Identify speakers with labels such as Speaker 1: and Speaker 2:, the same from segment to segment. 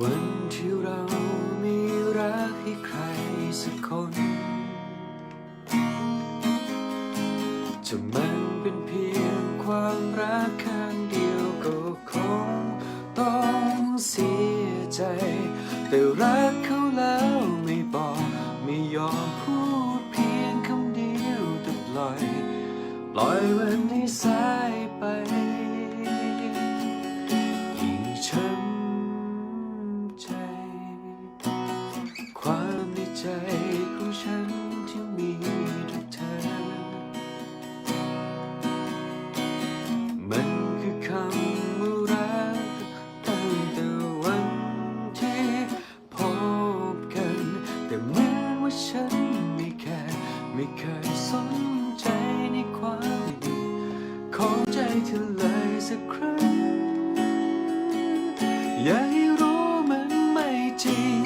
Speaker 1: วันที่เรามีรักให้ใครสักคน จะมันเป็นเพียงความรักข้างเดียวก็คงต้องเสียใจ แต่รักเขาแล้วไม่บอกไม่ยอมพูดเพียงคำเดียวแต่ปล่อย ปล่อยมันให้สายไป ว่าฉันไม่แค่ไม่เคยสนใจในความดีของใจเธอเลยสักครั้ง อยากให้รู้มันไม่จริง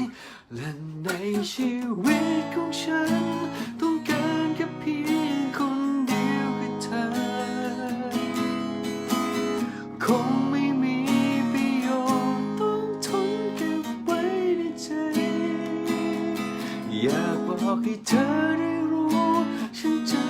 Speaker 1: และในชีวิตของฉัน ต้องการแค่เพียงคนเดียวคือเธอคง บอกให้เธอได้รู้ ฉันจะ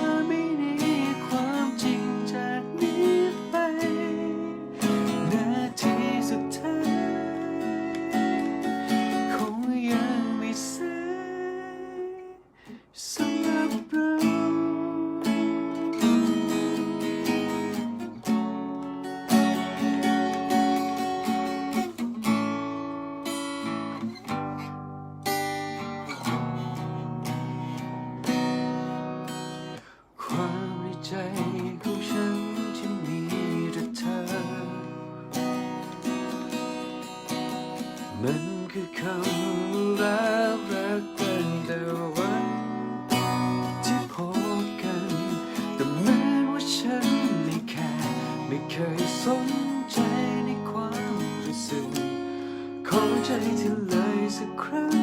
Speaker 1: คือคำรักรักกันแต่วันที่พบกันแต่เหมือนว่าฉันไม่แค่ไม่เคยสนใจในความรู้สึกของใจเธอเลยสักครั้ง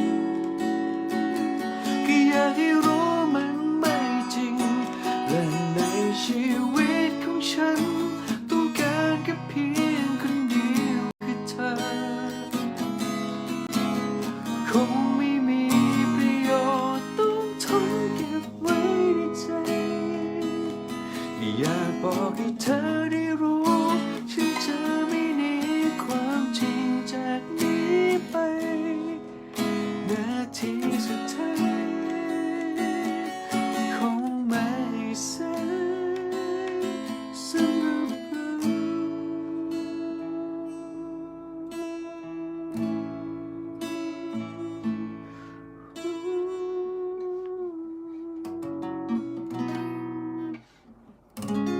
Speaker 1: อยากบอกให้เธอได้รู้ฉันจะไม่หนีความจริงจากนี้